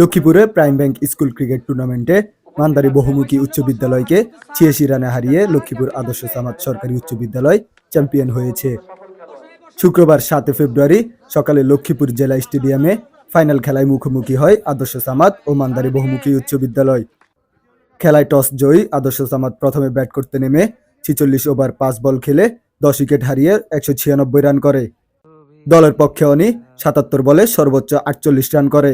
লক্ষ্মীপুরে prime bank school cricket টুর্নামেন্টে মান্দারি বহুমুখী উচ্চ বিদ্যালয়কে ছিয়াশি রানে হারিয়ে লক্ষ্মীপুর আদর্শ সামাদ সরকারি উচ্চ বিদ্যালয় চ্যাম্পিয়ন হয়েছে। শুক্রবার সাতে ফেব্রুয়ারি সকালে লক্ষ্মীপুর জেলা স্টেডিয়ামে ফাইনাল খেলায় মুখোমুখি হয় আদর্শ সামাদ ও মান্দারি বহুমুখী উচ্চ বিদ্যালয়। খেলায় টস জয়ী আদর্শ সামাদ প্রথমে ব্যাট করতে নেমে ছিচল্লিশ ওভার পাঁচ বল খেলে দশ উইকেট হারিয়ে একশো ছিয়ানব্বই রান করে। দলের পক্ষে অনি সাতাত্তর বলে সর্বোচ্চ আটচল্লিশ রান করে।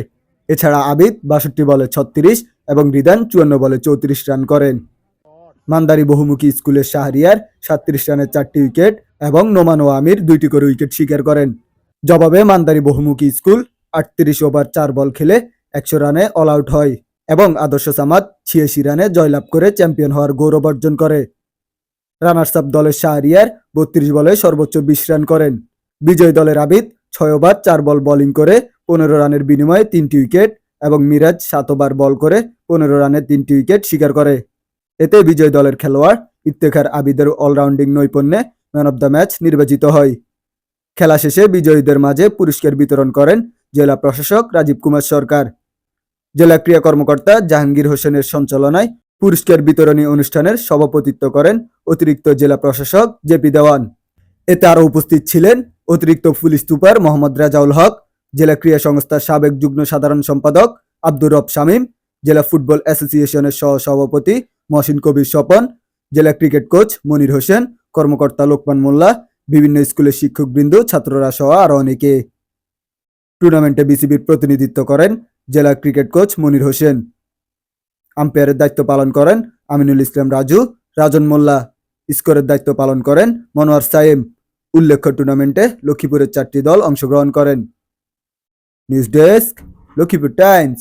এছাড়া আবিদ বাষট্টি বলে ছত্রিশ এবং রিদান চুয়ান্ন বলে চৌত্রিশ রান করেন। মান্দারি বহুমুখী স্কুলের শাহরিয়ার সাতত্রিশ রানের চারটি উইকেট এবং নোমান ও আমির দুইটি করে উইকেট শিকার করেন। জবাবে মান্দারি বহুমুখী স্কুল আটত্রিশ ওভার চার বল খেলে একশো রানে অল আউট হয় এবং আদর্শ সামাদ ছিয়াশি রানে জয়লাভ করে চ্যাম্পিয়ন হওয়ার গৌরব অর্জন করে। রানার্স আপ দলের শাহরিয়ার বত্রিশ বলে সর্বোচ্চ বিশ রান করেন। বিজয় দলের আবিদ, ছয় ওভার, চার বল বোলিং করে, পনেরো রানের বিনিময়ে তিনটি উইকেট এবং মিরাজ সাত ওভার বল করে, পনেরো রানে তিনটি উইকেট শিকার করে। এতে বিজয় দলের খেলোয়াড় ইফতেখার আবিদের অলরাউন্ডিং নৈপুণ্যে ম্যান অব দ্য ম্যাচ নির্বাচিত হয়। খেলা শেষে বিজয়ীদের মাঝে পুরস্কার বিতরণ করেন জেলা প্রশাসক রাজীব কুমার সরকার। জেলা ক্রীড়া কর্মকর্তা জাহাঙ্গীর হোসেনের সঞ্চালনায় পুরস্কার বিতরণী অনুষ্ঠানের সভাপতিত্ব করেন অতিরিক্ত জেলা প্রশাসক জেপি দেওয়ান। এতে আরও উপস্থিত ছিলেন অতিরিক্ত পুলিশ সুপার মোহাম্মদ রাজাউল হক, জেলা ক্রীড়া সংস্থার সাবেক যুগ্ম সাধারণ সম্পাদক আব্দুর রব শামীম, জেলা ফুটবল অ্যাসোসিয়েশনের সহ সভাপতি মহসিন কবির স্বপন, জেলা ক্রিকেট কোচ মনির হোসেন, কর্মকর্তা লোকমান মোল্লা, বিভিন্ন স্কুলের শিক্ষকবৃন্দ, ছাত্ররা সহ আরও অনেকে। টুর্নামেন্টে বিসিবির প্রতিনিধিত্ব করেন জেলা ক্রিকেট কোচ মনির হোসেন। আম্পায়ারের দায়িত্ব পালন করেন আমিনুল ইসলাম রাজু, রাজন মোল্লা। স্কোরের দায়িত্ব পালন করেন মনোয়ার সাইম উল্লেখ্য টুর্নামেন্টে লক্ষ্মীপুরের চারটি দল অংশগ্রহণ করেন। News desk, Lakshmipur Times.